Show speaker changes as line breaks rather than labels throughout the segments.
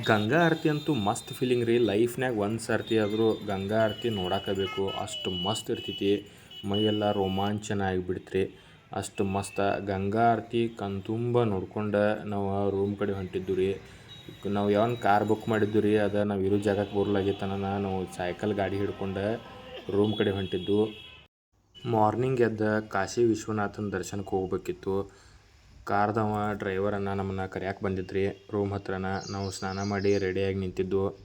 ಗಂಗಾ ಆರತಿ ಅಂತೂ ಮಸ್ತ್ ಫೀಲಿಂಗ್ ರೀ. ಲೈಫ್ನಾಗ ಒಂದು ಸರ್ತಿ ಆದರೂ ಗಂಗಾ ಆರತಿ ನೋಡಾಕಬೇಕು. ಅಷ್ಟು ಮಸ್ತ್ ಇರ್ತೈತಿ. ಮೈಯೆಲ್ಲ ರೋಮಾಂಚನ ಆಗಿಬಿಡ್ತ್ರಿ. ಅಷ್ಟು ಮಸ್ತ. ಗಂಗಾ ಆರತಿ ಕಣ್ತುಂಬ ನೋಡ್ಕೊಂಡು ನಾವು ರೂಮ್ ಕಡೆ ಹೊಂಟಿದ್ದು ರೀ. ನಾವು ಯಾವನ್ ಕಾರ್ ಬುಕ್ ಮಾಡಿದ್ದು ರೀ. ಅದು ನಾವು ಇರೋ ಜಾಗಕ್ಕೆ ಬರಲಾಗಿತ್ತನ ನಾವು ಸೈಕಲ್ ಗಾಡಿ ಹಿಡ್ಕೊಂಡು ರೂಮ್ ಕಡೆ ಹೊಂಟಿದ್ದು ಮಾರ್ನಿಂಗ್ ಎದ್ದ ಕಾಶಿ ವಿಶ್ವನಾಥನ ದರ್ಶನಕ್ಕೆ ಹೋಗ್ಬೇಕಿತ್ತು. ಕಾರ್ದವ ಡ್ರೈವರನ್ನು ನಮ್ಮನ್ನು ಕರ್ಯಾಕೆ ಬಂದಿದ್ರಿ. ರೂಮ್ ಹತ್ರನ ನಾವು ಸ್ನಾನ ಮಾಡಿ ರೆಡಿಯಾಗಿ ನಿಂತಿದ್ದು.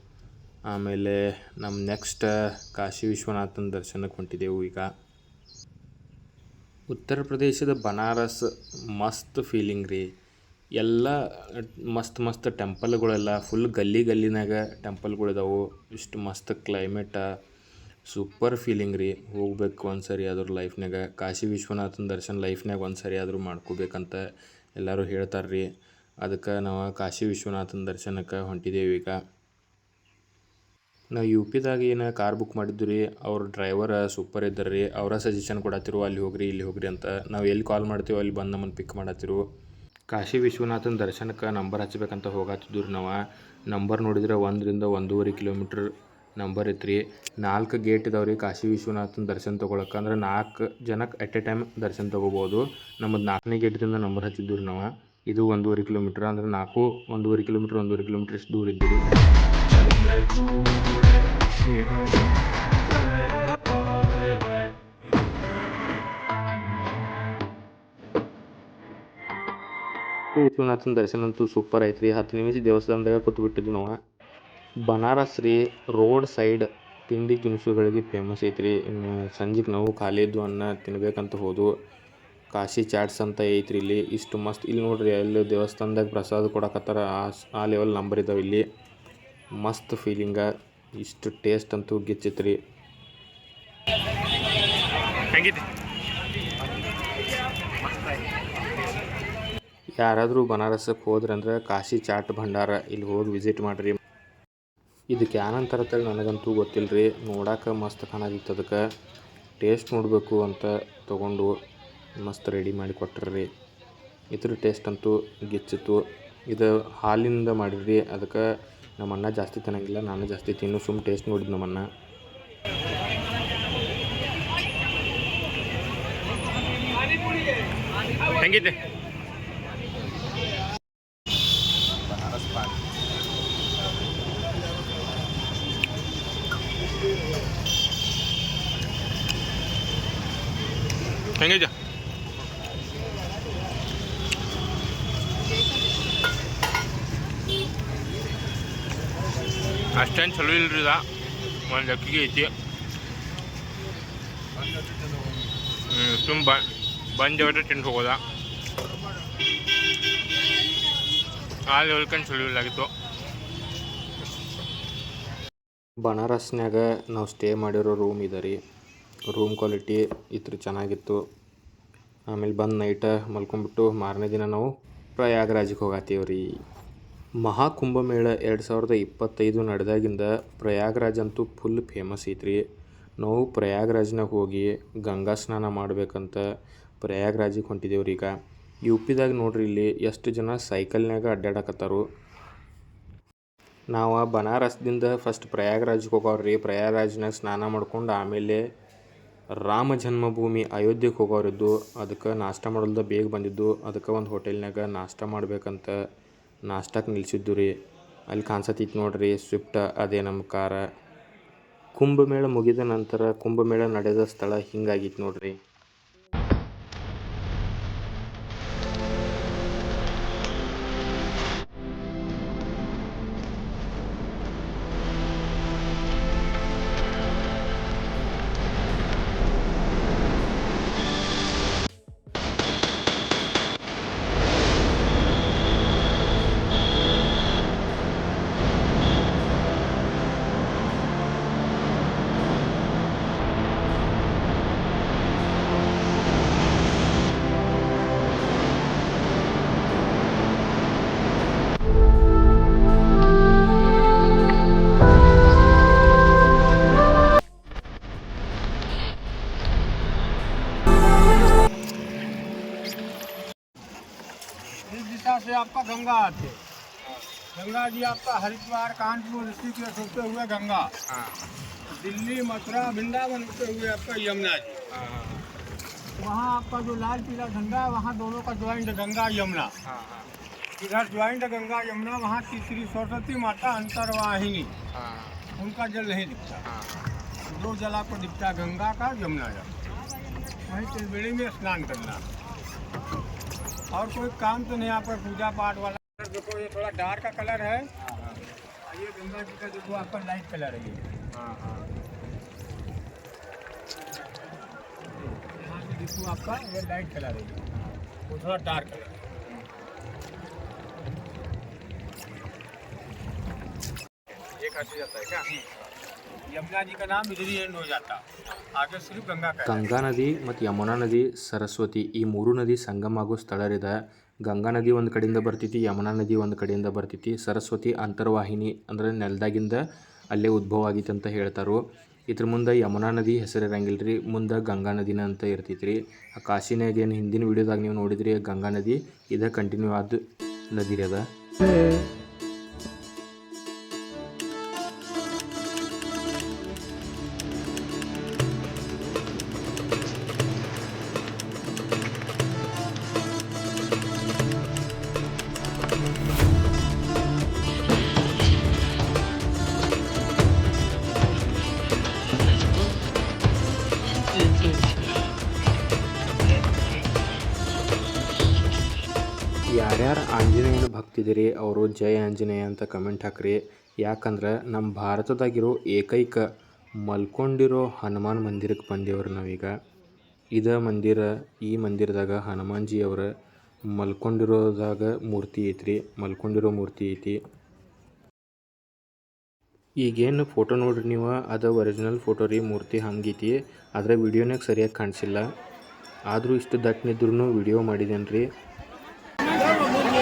ಆಮೇಲೆ ನಮ್ಮ ನೆಕ್ಸ್ಟ್, ಕಾಶಿ ವಿಶ್ವನಾಥನ ದರ್ಶನಕ್ಕೆ ಹೊಂಟಿದ್ದೆವು ಈಗ. ಉತ್ತರ ಪ್ರದೇಶದ ಬನಾರಸ್ ಮಸ್ತ್ ಫೀಲಿಂಗ್ ರೀ. ಎಲ್ಲ ಮಸ್ತ್ ಮಸ್ತ್ ಟೆಂಪಲ್ಗಳೆಲ್ಲ ಫುಲ್ ಗಲ್ಲಿ ಗಲ್ಲಿನಾಗ ಟೆಂಪಲ್ಗಳಿದಾವು ಇಷ್ಟು ಮಸ್ತ್ ಕ್ಲೈಮೇಟ ಸೂಪರ್ ಫೀಲಿಂಗ್ ರೀ. ಹೋಗ್ಬೇಕು ಒಂದು ಸರಿ ಆದ್ರೂ ಲೈಫ್ನಾಗ ಕಾಶಿ ವಿಶ್ವನಾಥನ ದರ್ಶನ ಲೈಫ್ನಾಗ ಒಂದು ಸರಿ ಆದರೂ ಮಾಡ್ಕೋಬೇಕಂತ ಎಲ್ಲರೂ ಹೇಳ್ತಾರೆ ರೀ. ಅದಕ್ಕೆ ನಾವು ಕಾಶಿ ವಿಶ್ವನಾಥನ ದರ್ಶನಕ್ಕೆ ಹೊಂಟಿದ್ದೇವೆ ಈಗ. ನಾವು ಯು ಪಿದಾಗ ಏನು ಕಾರ್ ಬುಕ್ ಮಾಡಿದ್ದು ರೀ. ಅವ್ರ ಡ್ರೈವರ್ ಸೂಪರ್ ಇದ್ದಾರೆ ರೀ. ಅವರ ಸಜೆಷನ್ ಕೊಡತ್ತಿರು, ಅಲ್ಲಿ ಹೋಗ್ರಿ, ಇಲ್ಲಿ ಹೋಗ್ರಿ ಅಂತ. ನಾವು ಎಲ್ಲಿ ಕಾಲ್ ಮಾಡ್ತೀವೋ, ಅಲ್ಲಿ ಬಂದು ನಮ್ಮನ್ನು ಪಿಕ್ ಮಾಡತ್ತಿರು. ಕಾಶಿ ವಿಶ್ವನಾಥನ ದರ್ಶನಕ್ಕೆ ನಂಬರ್ ಹಚ್ಬೇಕಂತ ಹೋಗತ್ತಿದ್ರು ನಾವು. ನಂಬರ್ ನೋಡಿದ್ರೆ ಒಂದರಿಂದ ಒಂದೂವರೆ ಕಿಲೋಮೀಟ್ರ್ ನಂಬರ್ ಐತ್ರಿ. ನಾಲ್ಕು ಗೇಟ್ ಇದಾವೆ ರೀ ಕಾಶಿ ವಿಶ್ವನಾಥನ ದರ್ಶನ ತೊಗೊಳಕ್ಕೆ ಅಂದ್ರೆ ನಾಲ್ಕು ಜನಕ್ಕೆ ಎಟ್ ಎ ಟೈಮ್ ದರ್ಶನ ತೊಗೋಬೋದು. ನಮ್ಮದು ನಾಲ್ಕನೇ ಗೇಟ್ದಿಂದ ನಂಬರ್ ಹಚ್ಚಿದ್ದು ರೀ ನಾವು. ಇದು ಒಂದೂವರೆ ಕಿಲೋಮೀಟ್ರ್ ಅಂದ್ರೆ ನಾಲ್ಕು ಒಂದೂವರೆ ಕಿಲೋಮೀಟ್ರ್ ಒಂದೂವರೆ ಕಿಲೋಮೀಟ್ರ್ ದೂರ ಇದ್ದೀವಿ ವಿಶ್ವನಾಥನ ದರ್ಶನ ಅಂತೂ ಸೂಪರ್ ಐತ್ರಿ. ಹತ್ತು ನಿಮಿಷ ದೇವಸ್ಥಾನದಾಗ ಕೂತ್ಬಿಟ್ಟಿದ್ವಿ ನಾವು. ಬನಾರಸ್ ರೀ ರೋಡ್ ಸೈಡ್ ತಿಂಡಿ ತಿನಿಸುಗಳಿಗೆ ಫೇಮಸ್ ಐತ್ರಿ. ಸಂಜೆಗೆ ನಾವು ಖಾಲಿ ಇದ್ದು ಅನ್ನ ತಿನ್ಬೇಕಂತ ಹೋದವು ಕಾಶಿ ಚಾಟ್ಸ್ ಅಂತ ಐತ್ರಿ ಇಲ್ಲಿ. ಇಷ್ಟು ಮಸ್ತ್ ಇಲ್ಲಿ ನೋಡ್ರಿ ಅಲ್ಲಿ ದೇವಸ್ಥಾನದಾಗ ಪ್ರಸಾದ ಕೊಡಕತ್ತಾರ. ಆ ಆ ಲೆವೆಲ್ ನಂಬರ್ ಇದಾವೆ ಇಲ್ಲಿ. ಮಸ್ತ್ ಫೀಲಿಂಗ ಇಷ್ಟು ಟೇಸ್ಟ್ ಅಂತೂ ಗಿಚ್ಚೈತ್ರಿ. ಯಾರಾದರೂ ಬನಾರಸಕ್ಕೆ ಹೋದ್ರಂದ್ರೆ ಕಾಶಿ ಚಾಟ್ ಭಂಡಾರ ಇಲ್ಲಿ ಹೋಗಿ ವಿಸಿಟ್ ಮಾಡಿರಿ. ಇದಕ್ಕೆ ಏನಂತಾರ ಅಂತೇಳಿ ನನಗಂತೂ ಗೊತ್ತಿಲ್ಲ ರೀ ನೋಡಕ್ಕೆ ಮಸ್ತ್ ಕಾಣದಿತ್ತು ಅದಕ್ಕೆ. ಟೇಸ್ಟ್ ನೋಡಬೇಕು ಅಂತ ತೊಗೊಂಡು ಮಸ್ತ್ ರೆಡಿ ಮಾಡಿ ಕೊಟ್ಟರು ಇದ್ರ ಟೇಸ್ಟ್ ಅಂತೂ ಗಿಚ್ಚಿತ್ತು. ಇದು ಹಾಲಿಂದ ಮಾಡಿರಿ ಅದಕ್ಕೆ ನಮ್ಮ ಅಣ್ಣ ಜಾಸ್ತಿ ತಿನ್ನಂಗಿಲ್ಲ, ನಾನು ಜಾಸ್ತಿ ತಿನ್ನು ಸುಮ್ಮ ಟೇಸ್ಟ್ ನೋಡಿದ್ದು ನಮ್ಮನ್ನ
ಹೆಂಗಿದೆ? ಹೆಂಗಿದೆ ಅಷ್ಟೇನು ಚಲೋ ಇಲ್ರಿ ಇದ ಒಂದು ಲಕ್ಕಿಗೆ ಐತಿ ತುಂಬ ಬಂದೇವ್ರೆ ತಿಂದು ಹೋಗೋದ ಆ ಲೆವೆಲ್ಕಂಡು ಚಲೋ ಇಲ್ಲಾಗಿತ್ತು
ಬನಾರಸ್ನಾಗ ನಾವು ಸ್ಟೇ ಮಾಡಿರೋ ರೂಮ್ ಇದೆ ರೀ. ರೂಮ್ ಕ್ವಾಲಿಟಿ ಇತ್ರ ಚೆನ್ನಾಗಿತ್ತು. ಆಮೇಲೆ ಬಂದು ನೈಟ ಮಲ್ಕೊಂಡ್ಬಿಟ್ಟು ಮಾರನೇ ದಿನ ನಾವು ಪ್ರಯಾಗ್ರಾಜಿಗೆ ಹೋಗತ್ತೀವಿ ರೀ ಮಹಾಕುಂಭಮೇಳ ಎರಡು ಸಾವಿರದ ಇಪ್ಪತ್ತೈದು ನಡೆದಾಗಿಂದ ಪ್ರಯಾಗ್ರಾಜ್ ಅಂತೂ ಫುಲ್ ಫೇಮಸ್ ಐತ್ರಿ. ನಾವು ಪ್ರಯಾಗ್ರಾಜ್ನಾಗ ಹೋಗಿ ಗಂಗಾ ಸ್ನಾನ ಮಾಡ್ಬೇಕಂತ ಪ್ರಯಾಗ್ರಾಜಿಗೆ ಹೊಂಟಿದ್ದೇವ್ರಿ ಈಗ. ಯು ಪಿದಾಗ ನೋಡ್ರಿ ಇಲ್ಲಿ ಎಷ್ಟು ಜನ ಸೈಕಲ್ನಾಗ ಅಡ್ಡಾಡಕತ್ತಾರು ನಾವು ಬನಾರಸ್ದಿಂದ ಫಸ್ಟ್ ಪ್ರಯಾಗ್ರಾಜ್ಗೆ ಹೋಗವ್ರಿ. ಪ್ರಯಾಗ್ರಾಜ್ನಾಗ ಸ್ನಾನ ಮಾಡ್ಕೊಂಡು ಆಮೇಲೆ ರಾಮ ಜನ್ಮಭೂಮಿ ಅಯೋಧ್ಯೆಗೆ ಹೋಗೋರಿದ್ದು, ಅದಕ್ಕೆ ನಾಷ್ಟ ಮಾಡಲ್ದ ಬೇಗ ಬಂದಿದ್ದು, ಅದಕ್ಕೆ ಒಂದು ಹೋಟೆಲ್ನಾಗ ನಾಷ್ಟ ಮಾಡಬೇಕಂತ ನಾಷ್ಟಕ್ಕೆ ನಿಲ್ಸಿದ್ದು ರೀ. ಅಲ್ಲಿ ಕಾಣಿಸತ್ತಿತ್ತು ನೋಡ್ರಿ, ಸ್ವಿಫ್ಟ್ ಅದೇ ನಮ್ಮ ಕಾರ. ಕುಂಭಮೇಳ ಮುಗಿದ ನಂತರ ಕುಂಭಮೇಳ ನಡೆದ ಸ್ಥಳ ಹಿಂಗಾಗಿತ್ತು ನೋಡ್ರಿ.
गंगा आते गंगा जी आपका हरिद्वार, कानपुर ऋषि के होते हुए गंगा। दिल्ली, मथुरा, वृंदावन होते हुए आपका यमुना जी। वहाँ आपका जो लाल पीला झंडा है वहाँ दोनों का ज्वाइंट गंगा, यमुना। इधर ज्वाइंट गंगा, यमुना, वहाँ की श्री सरस्वती माता अंतरवाहिनी। उनका जल नहीं दिखता। दो जल आपको दिखता गंगा का, यमुना जल वहीं तिलबेड़ी में स्नान करना। और कोई काम तो नहीं, यहाँ पर पूजा पाठ वाला देखो ये थोड़ा डार्क का कलर है और ये गंगा जी का देखो आपका लाइट कलर है ये
ಹಾಂ ಹಾಂ
यहाँ पे देखो आपका ये लाइट कलर है ये वो थोड़ा डार्क कलर है
एक हाथ से जाता है क्या
यमुना जी का नाम इधर ही एंड हो जाता आगे सिर्फ गंगा का है।
ಗಂಗಾ ನದಿ ಮತ್ತು ಯಮುನಾ ನದಿ ಸರಸ್ವತಿ ಈ ಮೂರು ನದಿ ಸಂಗಮ ಆಗೋ ಸ್ಥಳರಿದೆ ಗಂಗಾ ನದಿ ಒಂದು ಕಡೆಯಿಂದ ಬರ್ತೈತಿ, ಯಮುನಾ ನದಿ ಒಂದು ಕಡೆಯಿಂದ ಬರ್ತೈತಿ. ಸರಸ್ವತಿ ಅಂತರ್ವಾಹಿನಿ ಅಂದರೆ ನೆಲದಾಗಿಂದ ಅಲ್ಲೇ ಉದ್ಭವ ಆಗೈತೆ ಅಂತ ಹೇಳ್ತಾರೆ. ಇದ್ರ ಮುಂದೆ ಯಮುನಾ ನದಿ ಹೆಸರಿರಂಗಿಲ್ಲ ರೀ ಮುಂದೆ ಗಂಗಾ ನದಿನ ಅಂತ ಇರ್ತೈತಿ ರೀ ಆ ಕಾಶಿನಾಗ ಏನು ಹಿಂದಿನ ವೀಡಿಯೋದಾಗ ನೀವು ನೋಡಿದ್ರಿ, ಗಂಗಾ ನದಿ ಇದೇ ಕಂಟಿನ್ಯೂ ಆದ ನದಿ ಅದ. ಯಾರ್ಯಾರು ಆಂಜನೇಯನ ಭಕ್ತಿದಿರಿ, ಅವರು ಜೈ ಆಂಜನೇಯ ಅಂತ ಕಮೆಂಟ್ ಹಾಕ್ರಿ. ಯಾಕಂದ್ರೆ ನಮ್ಮ ಭಾರತದಾಗಿರೋ ಏಕೈಕ ಮಲ್ಕೊಂಡಿರೋ ಹನುಮಾನ್ ಮಂದಿರಕ್ಕೆ ಬಂದೇವ್ರಿ ನಾವೀಗ. ಇದ ಮಂದಿರ, ಈ ಮಂದಿರದಾಗ ಹನುಮಾನ್ಜಿ ಅವರ ಮಲ್ಕೊಂಡಿರೋದಾಗ ಮೂರ್ತಿ ಐತ್ರಿ. ಮಲ್ಕೊಂಡಿರೋ ಮೂರ್ತಿ ಐತಿ. ಈಗೇನು ಫೋಟೋ ನೋಡ್ರಿ ನೀವು? ಅದು ಒರಿಜಿನಲ್ ಫೋಟೋ ರೀ, ಮೂರ್ತಿ ಹಂಗೈತಿ. ಆದರೆ ವಿಡಿಯೋನಾಗ ಸರಿಯಾಗಿ ಕಾಣಿಸಿಲ್ಲ. ಆದರೂ ಇಷ್ಟು ದಟ್ಟನಿದ್ರೂ ವಿಡಿಯೋ ಮಾಡಿದ್ದೇನೆ ರೀ